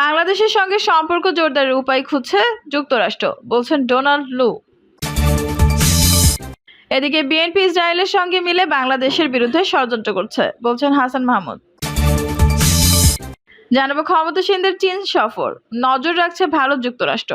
বাংলাদেশের সঙ্গে সম্পর্ক জোরদারের উপায় খুঁজছে যুক্তরাষ্ট্র, বলছেন ডোনাল্ড লু। এদিকে বিএনপি ইসরায়েলের সঙ্গে মিলে বাংলাদেশের বিরুদ্ধে ষড়যন্ত্র করছে, বলছেন হাসান মাহমুদ। জানাব ক্ষমতাসীনদের চীন সফর, নজর রাখছে ভারত যুক্তরাষ্ট্র।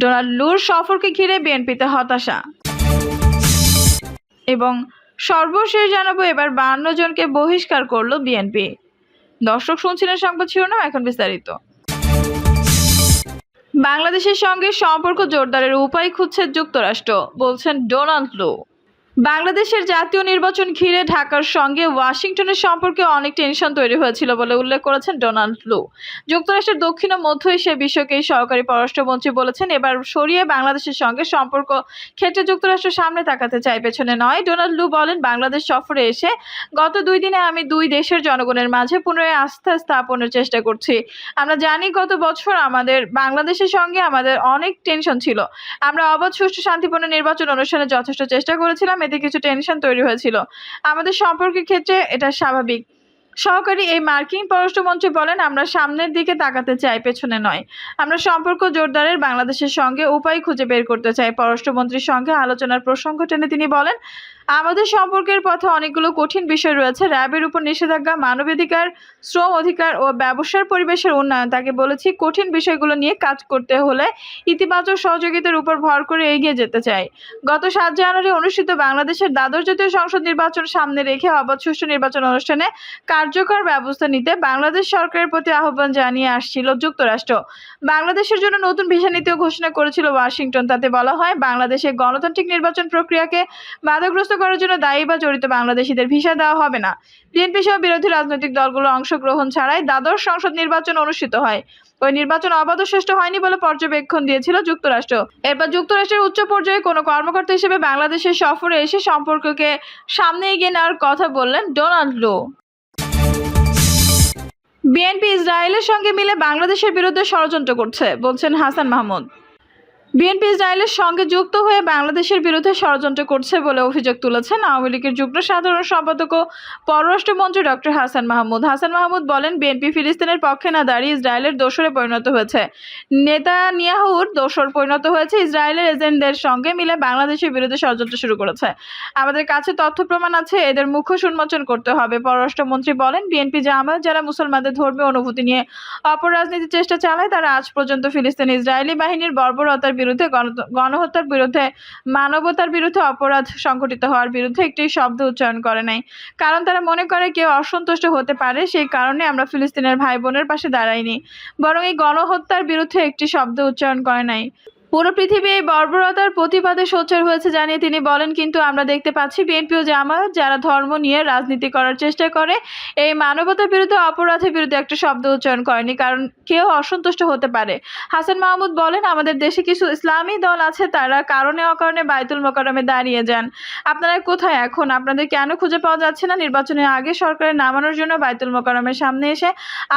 ডোনাল্ড লুর সফরকে ঘিরে বিএনপিতে হতাশা। এবং সর্বশেষ জানাব এবার বান্ন জনকে বহিষ্কার করল বিএনপি। দর্শক শুনছিলেন সংবাদ শিরোনাম, এখন বিস্তারিত। বাংলাদেশের সঙ্গে সম্পর্ক জোরদারের উপায় খুঁজছে যুক্তরাষ্ট্র, বলছেন ডোনাল্ড লু। বাংলাদেশের জাতীয় নির্বাচন ঘিরে ঢাকার সঙ্গে ওয়াশিংটনের সম্পর্কে অনেক টেনশন তৈরি হয়েছিল বলে উল্লেখ করেছেন ডোনাল্ড লু। যুক্তরাষ্ট্রের দক্ষিণ ও মধ্য এশিয়া বিষয়কে সহকারী পররাষ্ট্রমন্ত্রী বলেছেন, এবার সরিয়ে বাংলাদেশের সঙ্গে সম্পর্ক ক্ষেত্রে যুক্তরাষ্ট্র সামনে তাকাতে চায়, পেছনে নয়। ডোনাল্ড লু বলেন, বাংলাদেশ সফরে এসে গত দুই দিনে আমি দুই দেশের জনগণের মাঝে পুনরায় আস্থা স্থাপনের চেষ্টা করছি। আমরা জানি গত বছর আমাদের, বাংলাদেশের সঙ্গে আমাদের অনেক টেনশন ছিল। আমরা অবাধ, সুষ্ঠু, শান্তিপূর্ণ নির্বাচন অনুষ্ঠানে যথেষ্ট চেষ্টা করেছিলাম এতে কিছু টেনশন তৈরি হয়েছিল। আমাদের সম্পর্কের ক্ষেত্রে এটা স্বাভাবিক। সহকারী এই মার্কিন পররাষ্ট্রমন্ত্রী বলেন, আমরা সামনের দিকে তাকাতে চাই, পেছনে নয়। আমরা সম্পর্ক জোরদারের বাংলাদেশের সঙ্গে উপায় খুঁজে বের করতে চাই। পররাষ্ট্রমন্ত্রীর সঙ্গে আলোচনার প্রসঙ্গ টেনে তিনি বলেন আমাদের সম্পর্কের পথে অনেকগুলো কঠিন বিষয় রয়েছে। র্যাবের উপর নিষেধাজ্ঞা, মানবাধিকার, শ্রম অধিকার ও ব্যবসার পরিবেশের উন্নয়ন, তাকে বলেছি কঠিন বিষয়গুলো নিয়ে কাজ করতে হলে ইতিবাচক সহযোগিতার উপর ভর করে এগিয়ে যেতে চাই। গত সাত জানুয়ারি অনুষ্ঠিত বাংলাদেশের দ্বাদশ জাতীয় সংসদ নির্বাচন সামনে রেখে অবাধ সুষ্ঠু নির্বাচন অনুষ্ঠানে কার্যকর ব্যবস্থা নিতে বাংলাদেশ সরকারের প্রতি আহ্বান জানিয়ে আসছিল যুক্তরাষ্ট্র। বাংলাদেশের জন্য নতুন ভিসা নীতিও ঘোষণা করেছিল ওয়াশিংটন। তাতে বলা হয়, বাংলাদেশে গণতান্ত্রিক নির্বাচন প্রক্রিয়াকে বাধাগ্রস্ত করার জন্য দায়ী বা জড়িত বাংলাদেশিদের ভিসা দেওয়া হবে না। বিএনপি সহ বিরোধী রাজনৈতিক দলগুলোর অংশগ্রহণ ছাড়াই দ্বাদশ সংসদ নির্বাচন অনুষ্ঠিত হয়। ওই নির্বাচন অবাধ সুষ্ঠু হয়নি বলে পর্যবেক্ষণ দিয়েছিল যুক্তরাষ্ট্র। এরপর যুক্তরাষ্ট্রের উচ্চ পর্যায়ে কোনো কর্মকর্তা হিসেবে বাংলাদেশের সফরে এসে সম্পর্ককে সামনে এগিয়ে নেওয়ার কথা বললেন ডোনাল্ড লো। বিএনপি ইসরায়েলের সঙ্গে মিলে বাংলাদেশের বিরুদ্ধে ষড়যন্ত্র করছে, বলছেন হাসান মাহমুদ। বিএনপি ইসরায়েলের সঙ্গে যুক্ত হয়ে বাংলাদেশের বিরুদ্ধে ষড়যন্ত্র করছে বলে অভিযোগ তুলেছেন আওয়ামী লীগের যুগ্ম সাধারণ সম্পাদক ও পররাষ্ট্রমন্ত্রী ডক্টর হাসান মাহমুদ। হাসান মাহমুদ বলেন, বিএনপি ফিলিস্তিনের পক্ষে না দাঁড়িয়ে ইসরায়েলের দোসরে পরিণত হয়েছে। নেতানিয়াহুর দোসর পরিণত হয়েছে ইসরায়েলের এজেন্টদের সঙ্গে মিলে বাংলাদেশের বিরুদ্ধে ষড়যন্ত্র শুরু করেছে। আমাদের কাছে তথ্য প্রমাণ আছে, এদের মুখ্য উন্মোচন করতে হবে। পররাষ্ট্রমন্ত্রী বলেন, বিএনপি জামায়াত যারা মুসলমানদের ধর্মীয় অনুভূতি নিয়ে অপরাজনীতির চেষ্টা চালায়, তারা আজ পর্যন্ত ফিলিস্তিন ইসরায়েলি বাহিনীর বর্বরতার বিরুদ্ধে গণ- গণহত্যার বিরুদ্ধে মানবতার বিরুদ্ধে অপরাধ সংঘটিত হওয়ার বিরুদ্ধে একটি শব্দ উচ্চারণ করে নাই। কারণ তারা মনে করে কেউ অসন্তুষ্ট হতে পারে, সেই কারণে আমরা ফিলিস্তিনের ভাই বোনের পাশে দাঁড়াইনি। বরং এই গণহত্যার বিরুদ্ধে একটি শব্দ উচ্চারণ করে নাই। পুরো পৃথিবী এই বর্বরতার প্রতিবাদে সোচ্চার হয়েছে জানিয়ে তিনি বলেন, কিন্তু আমরা দেখতে পাচ্ছি বিএনপি ও জামায়াত যারা ধর্ম নিয়ে রাজনীতি করার চেষ্টা করে, এই মানবতার বিরুদ্ধে অপরাধের বিরুদ্ধে একটা শব্দ উচ্চারণ করেনি, কারণ কেউ অসন্তুষ্ট হতে পারে। হাসান মাহমুদ বলেন, আমাদের দেশে কিছু ইসলামী দল আছে, তারা কারণে অকারণে বাইতুল মোকারমে দাঁড়িয়ে যান। আপনারা কোথায় এখন? আপনাদের কেন খুঁজে পাওয়া যাচ্ছে না? নির্বাচনের আগে সরকারের নামানোর জন্য বাইতুল মোকারমের সামনে এসে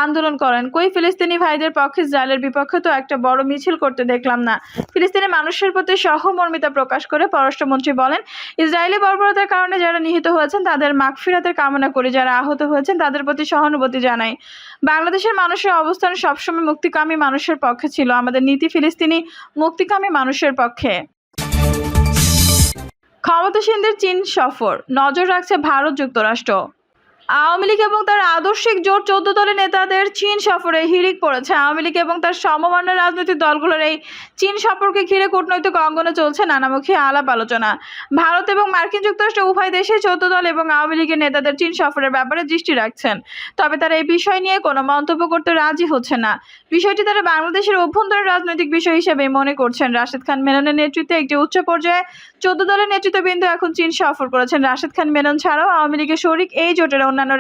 আন্দোলন করেন। কই ফিলিস্তিনি ভাইদের পক্ষে ইসরায়েলের বিপক্ষে তো একটা বড় মিছিল করতে দেখলাম না। ফিলিস্তিনি মানুষের প্রতি সহমর্মিতা প্রকাশ করে পররাষ্ট্রমন্ত্রী বলেন, ইসরায়েলি বর্বরতার কারণে যারা নিহত হয়েছেন, তাদের মাগফিরাতের কামনা করে। যারা আহত হয়েছেন, তাদের প্রতি সহানুভূতি জানাই। বাংলাদেশের মানুষের অবস্থান সবসময় মুক্তিকামী মানুষের পক্ষে ছিল। আমাদের নীতি ফিলিস্তিনি মুক্তিকামী মানুষের পক্ষে। ক্ষমতাসীনদের চীন সফর। নজর রাখছে ভারত যুক্তরাষ্ট্র। আওয়ামী লীগ এবং তার আদর্শিক জোট চোদ্দ দলের নেতাদের চীন সফরে হিড়িক পড়েছে। আওয়ামী লীগ এবং তার সমমান্য রাজনৈতিক দলগুলোর এই চীন সফরকে ঘিরে কূটনৈতিক অঙ্গনে চলছে নানামুখী আলাপ আলোচনা। ভারত এবং মার্কিন যুক্তরাষ্ট্র উভয় দেশে চোদ্দ দল এবং আওয়ামী লীগের নেতাদের চীন সফরের ব্যাপারে দৃষ্টি রাখছেন। তবে তারা এই বিষয় নিয়ে কোনো মন্তব্য করতে রাজি হচ্ছে না। বিষয়টি তারা বাংলাদেশের অভ্যন্তরীণ রাজনৈতিক বিষয় হিসেবে মনে করছেন। রাশেদ খান মেননের নেতৃত্বে একটি উচ্চ পর্যায়ে চোদ্দ দলের নেতৃত্ববৃন্দ এখন চীন সফর করেছেন। রাশেদ খান মেনন ছাড়াও আওয়ামী লীগের শরিক এই জোটের অন্যান্য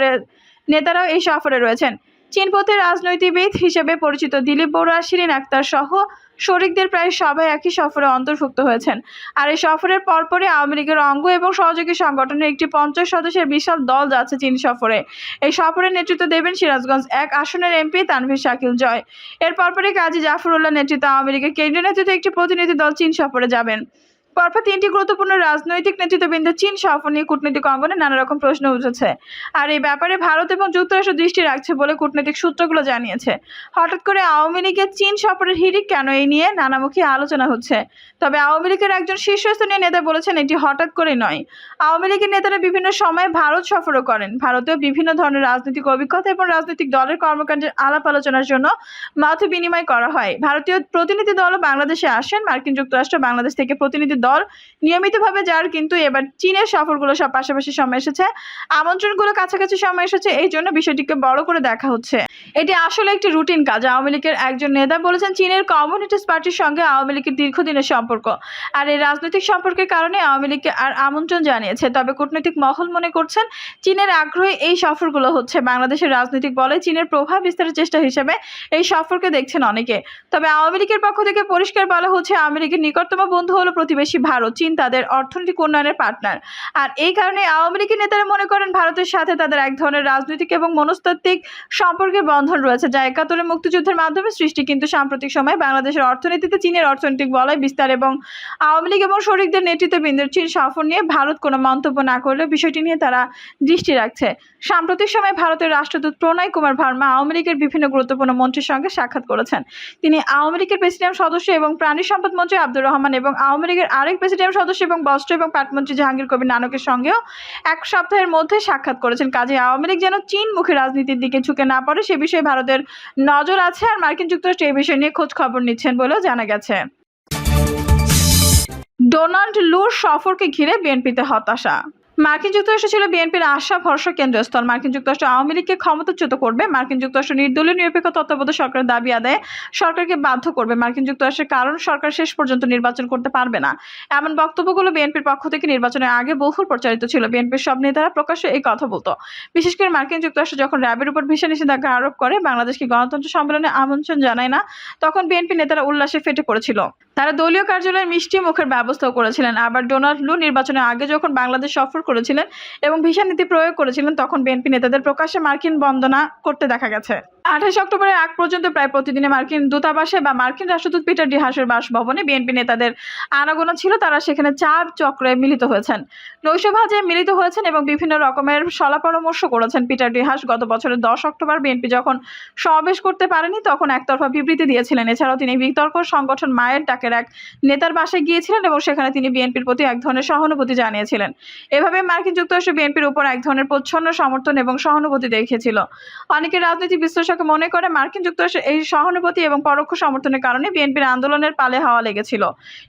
নেতারাও এই সফরে রয়েছেন। চীন পথের রাজনৈতিকবিদ হিসেবে পরিচিত দিলীপ বড়ুয়া, শিরিন আক্তার সহ শরিকদের প্রায় সবাই একই সফরে অন্তর্ভুক্ত হয়েছেন। আর এই সফরের পরপরই আওয়ামী লীগের অঙ্গ এবং সহযোগী সংগঠনের একটি পঞ্চাশ সদস্যের বিশাল দল যাচ্ছে চীন সফরে। এই সফরের নেতৃত্ব দেবেন সিরাজগঞ্জ এক আসনের এমপি তানভীর শাকিল জয়। এর পরপরই কাজী জাফরুল্লাহ নেতৃত্বে আওয়ামী লীগের কেন্দ্রীয় নেতৃত্বে একটি প্রতিনিধি দল চীন সফরে যাবেন। পরপর তিনটি গুরুত্বপূর্ণ রাজনৈতিক নেতৃত্ববৃন্দ চীন সফর নিয়ে কূটনৈতিক অঙ্গনে নানা রকম প্রশ্ন উঠেছে। আর এই ব্যাপারে ভারত এবং যুক্তরাষ্ট্র দৃষ্টি রাখছে বলে কূটনৈতিক সূত্রগুলো জানিয়েছে। হঠাৎ করে আওয়ামী লীগের চীন সফরের হিড়িক কেন এই নিয়ে নানামুখী আলোচনা হচ্ছে? তবে আওয়ামী লীগের একজন শীর্ষস্থানীয় নেতা বলেছেন এটি হঠাৎ করে নয়। আওয়ামী লীগের নেতারা বিভিন্ন সময়ে ভারত সফরও করেন। ভারতেও বিভিন্ন ধরনের রাজনৈতিক অভিজ্ঞতা এবং রাজনৈতিক দলের কর্মকাণ্ডের আলাপ আলোচনার জন্য মত বিনিময় করা হয়। ভারতীয় প্রতিনিধি দলও বাংলাদেশে আসেন। মার্কিন যুক্তরাষ্ট্র বাংলাদেশ থেকে প্রতিনিধি দল। নিয়মিতভাবে যার কিন্তু এবার চীনের সফরগুলো সব পাশাপাশি সময় এসেছে। আমন্ত্রণগুলো কাছাকাছি সময় এসেছে, এই জন্য বিষয়টিকে বড় করে দেখা হচ্ছে। এটি আসলে একটি রুটিন কাজ। আওয়ামী লীগের একজন নেতা বলেছেন, চীনের কমিউনিস্ট পার্টির সঙ্গে আওয়ামী লীগের দীর্ঘদিনের সম্পর্ক। আর এই রাজনৈতিক সম্পর্কের কারণে আওয়ামী লীগকে আর আমন্ত্রণ জানিয়েছে। তবে কূটনৈতিক মহল মনে করছেন, চীনের আগ্রহে এই সফরগুলো হচ্ছে। বাংলাদেশের রাজনৈতিক বলে চীনের প্রভাব বিস্তারের চেষ্টা হিসেবে এই সফরকে দেখছেন অনেকে। তবে আওয়ামী লীগের পক্ষ থেকে পরিষ্কার বলা হচ্ছে, আওয়ামী লীগের নিকটতম বন্ধু হলো প্রতিবেশী ভারত চীন তাদের অর্থনৈতিক উন্নয়নের পার্টনার আর এই কারণে আওয়ামী লীগের নেতারা মনে করেন ভারতের সাথে তাদের এক ধরনের রাজনৈতিক এবং মনস্তাত্ত্বিক সম্পর্কের বন্ধন রয়েছে, যা একাত্তরের মুক্তিযুদ্ধের মাধ্যমে সৃষ্টি। কিন্তু সাম্প্রতিক সময়ে বাংলাদেশের অর্থনীতিতে চীনের অর্থনৈতিক বলয় বিস্তার এবং আওয়ামী লীগ এবং শরিকদের নেতৃত্ববৃন্দের চীন সফর নিয়ে ভারত কোনো মন্তব্য না করলে বিষয়টি নিয়ে তারা দৃষ্টি রাখছে। সাম্প্রতিক সময়ে ভারতের রাষ্ট্রদূত প্রণয় কুমার ভার্মা আওয়ামী লীগের বিভিন্ন গুরুত্বপূর্ণ মন্ত্রীর সঙ্গে সাক্ষাৎ করেছেন। তিনি আওয়ামী লীগের প্রেসিডেন্ট সদস্য এবং প্রাণী সম্পদ মন্ত্রী আব্দুর রহমান এবং আওয়ামী লীগের আরেক প্রেসিডেন্ট সদস্য এবং বস্ত্র এবং পাটমন্ত্রী জাহাঙ্গীর কবির নানকের সঙ্গেও এক সপ্তাহের মধ্যে সাক্ষাৎ করেছেন। কাজে আওয়ামী লীগ যেন চীন মুখী রাজনীতির দিকে ঝুঁকে না পড়ে, সে বিষয়ে ভারতের নজর আছে আর মার্কিন যুক্তরাষ্ট্র এই বিষয় নিয়ে খোঁজ খবর নিচ্ছেন বলেও জানা গেছে। ডোনাল্ড লুর সফরকে ঘিরে বিএনপিতে হতাশা। মার্কিন যুক্তরাষ্ট্র ছিল বিএনপির আশা ভরসা কেন্দ্রস্থল। মার্কিন যুক্তরাষ্ট্র আওয়ামী লীগকে ক্ষমতাচ্যুত করবে। মার্কিন যুক্তরাষ্ট্র নির্দলীয় নিরপেক্ষ তত্ত্বাবধায়ক সরকারের দাবি আদায়ে সরকারকে বাধ্য করবে। মার্কিন যুক্তরাষ্ট্রের কারণ সরকার শেষ পর্যন্ত নির্বাচন করতে পারবে না। এমন বক্তব্যগুলো বিএনপির পক্ষ থেকে নির্বাচনের আগে বহুল প্রচারিত ছিল। বিএনপির সব নেতারা প্রকাশ্যে এই কথা বলতো। বিশেষ করে মার্কিন যুক্তরাষ্ট্র যখন র্যাবের উপর ভিসা নিষেধাজ্ঞা আরোপ করে বাংলাদেশকে গণতন্ত্র সম্মেলনে আমন্ত্রণ জানায় না, তখন বিএনপি নেতারা উল্লাসে ফেটে পড়েছিল। তারা দলীয় কার্যালয়ের মিষ্টি মুখের ব্যবস্থাও করেছিলেন। আবার ডোনাল্ড লু নির্বাচনের আগে যখন বাংলাদেশ সফর করেছিলেন এবং ভিসা নীতি প্রয়োগ করেছিলেন, তখন বিএনপি নেতাদের প্রকাশ্যে মার্কিন বন্দনা করতে দেখা গেছে। আঠাশ অক্টোবরের আগ পর্যন্ত প্রায় প্রতিদিনে মার্কিন দূতাবাসে বা মার্কিন রাষ্ট্রদূত পিটার ডি হাসের বাসভবনে বিএনপি নেতাদের আনাগোনা ছিল, তারা সেখানে চার চক্রে মিলিত হয়েছেন। নৈশভাজে মিলিত হয়েছেন এবং বিভিন্ন রকমের সলা পরামর্শ করেছেন পিটার ডি হাস গত বছরের দশ অক্টোবর বিএনপি যখন সমাবেশ করতে পারেনি, তখন একতরফা বিবৃতি দিয়েছিলেন। এছাড়াও তিনি বিতর্ক সংগঠন মায়ের ডাকের এক নেতার বাসায় গিয়েছিলেন এবং সেখানে তিনি বিএনপির প্রতি এক ধরনের সহানুভূতি জানিয়েছিলেন। এভাবে মার্কিন যুক্তরাষ্ট্র বিএনপির উপর এক ধরনের প্রচ্ছন্ন সমর্থন এবং সহানুভূতি দেখিয়েছিল অনেকে রাজনীতি বিশ্লেষক মনে করে মার্কিন যুক্তরাষ্ট্রের এই সহানুভূতি এবং পরোক্ষ সমর্থনের কারণে বিএনপির আন্দোলনের পালে হাওয়া লেগেছিল।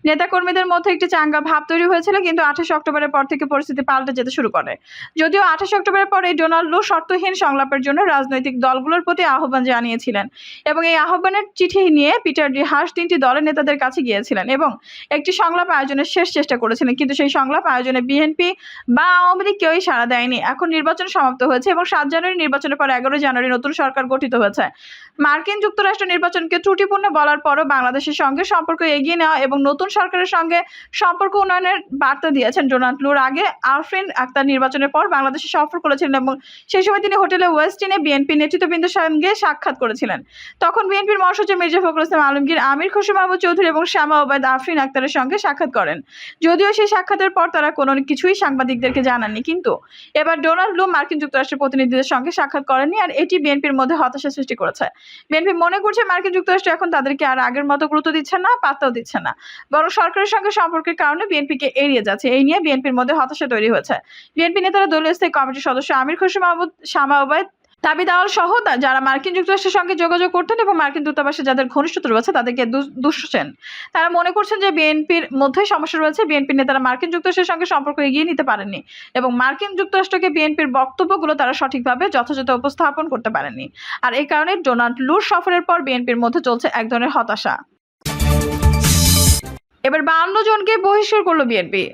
নেতাকর্মীদের মধ্যে একটি চাঙ্গা ভাব তৈরি হয়েছিল, কিন্তু আঠাশ অক্টোবরের পর থেকে পরিস্থিতি পাল্টে যেতে শুরু করে। যদিও আঠাশ অক্টোবরের পরে ডোনাল্ড লু শর্তহীন সংলাপের জন্য রাজনৈতিক দলগুলোর প্রতি আহ্বান জানিয়েছিলেন এবং এই আহ্বানের চিঠি নিয়ে পিটার ডি হাস তিনটি দলের নেতাদের কাছে গিয়েছিলেন এবং একটি সংলাপ আয়োজনের শেষ চেষ্টা করেছিলেন, কিন্তু সেই সংলাপ আয়োজনে বিএনপি বা আওয়ামী লীগ কেউই সাড়া দেয়নি। এখন নির্বাচন সমাপ্ত হয়েছে এবং সাত জানুয়ারি নির্বাচনের পর এগারোই জানুয়ারি নতুন সরকার গঠিত হয়েছে। মার্কিন যুক্তরাষ্ট্র নির্বাচনকে ত্রুটিপূর্ণ বলার পরও বাংলাদেশের সঙ্গে সম্পর্ক এগিয়ে নেওয়া এবং নতুন সরকারের সঙ্গে সম্পর্ক উন্নয়নের বার্তা দিয়েছেন ডোনাল্ড লুর। আগে আরফিন আক্তার নির্বাচনের পর বাংলাদেশে সফর করেছিলেন এবং সেই সময় তিনি হোটেলে ওয়েস্টিনে বিএনপি নেতৃত্ববৃন্দের সঙ্গে সাক্ষাৎ করেছিলেন। তখন বিএনপির মহাসচিব মির্জা ফখরুল ইসলাম আলমগীর, আমির খুশি মাহমুদ চৌধুরী এবং শ্যামা ওবায়দ আফরিন আক্তারের সঙ্গে সাক্ষাৎ করেন। যদিও সেই সাক্ষাতের পর তারা কোনো কিছুই সাংবাদিকদেরকে জানাননি। কিন্তু এবার ডোনাল্ড লু মার্কিন যুক্তরাষ্ট্রের প্রতিনিধিদের সঙ্গে সাক্ষাৎ করেননি আর এটি বিএনপির মধ্যে হতাশা সৃষ্টি করেছে। বিএনপি মনে করছে মার্কিন যুক্তরাষ্ট্র এখন তাদেরকে আর আগের মতো গুরুত্ব দিচ্ছে না, পাত্তাও দিচ্ছে না। বরং সরকারের সঙ্গে সম্পর্কের কারণে বিএনপিকে এড়িয়ে যাচ্ছে। এই নিয়ে বিএনপির মধ্যে হতাশা তৈরি হয়েছে। বিএনপি নেতারা দলীয় স্থায়ী কমিটির সদস্য আমির খুশি মাহমুদ, শামা ওবায়দ দাবি দেওয়াল সহ যারা মার্কিন যুক্তরাষ্ট্রের সঙ্গে যোগাযোগ করতেন এবং মার্কিন দূতাবাসে যাদের ঘনিষ্ঠতা রয়েছে, তাদেরকে দুষছেন তারা মনে করছেন যে বিএনপির মধ্যে সমস্যা রয়েছে। বিএনপি নেতারা মার্কিন যুক্তরাষ্ট্রের সঙ্গে সম্পর্ক এগিয়ে নিতে পারেননি এবং মার্কিন যুক্তরাষ্ট্রকে বিএনপির বক্তব্যগুলো তারা সঠিকভাবে যথাযথ উপস্থাপন করতে পারেননি। আর এই কারণে ডোনাল্ড লুর সফরের পর বিএনপির মধ্যে চলছে এক ধরনের হতাশা। এবার বান্ন জনকে বহিষ্কার করল বিএনপি।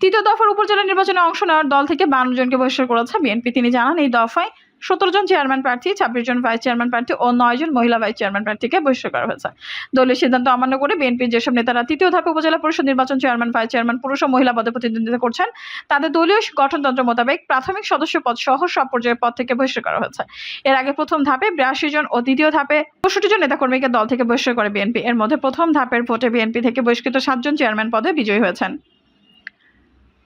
তৃতীয় দফার উপজেলা নির্বাচনে অংশ নেওয়ার দল থেকে বান্ন জনকে বহিষ্কার করেছে বিএনপি। তিনি জানান, এই দফায় সতেরো জন চেয়ারম্যান প্রার্থী, ছাব্বিশ জন ভাইস চেয়ারম্যান প্রার্থী ও নয় জন মহিলা ভাইস চেয়ারম্যান প্রার্থীকে বহিষ্কার করা হয়েছে। দলীয় সিদ্ধান্ত অমান্য করে বিএনপির যেসব নেতারা তৃতীয় ধাপে উপজেলা পরিষদ নির্বাচন চেয়ারম্যান ভাইস চেয়ারম্যান পুরুষ ও মহিলা পদে প্রতিদ্বন্দ্বিতা করছেন, তাদের দলীয় গঠনতন্ত্র মোতাবেক প্রাথমিক সদস্য পদ সহ সব পর্যায়ের পদ থেকে বহিষ্কার করা হয়েছে। এর আগে প্রথম ধাপে বিরাশি জন ও দ্বিতীয় ধাপে পঁয়ষট্টি জন নেতাকর্মীকে দল থেকে বহিষ্কার করে বিএনপি। এর মধ্যে প্রথম ধাপের ভোটে বিএনপি থেকে বহিষ্কৃত সাতজন চেয়ারম্যান পদে বিজয়ী হয়েছেন।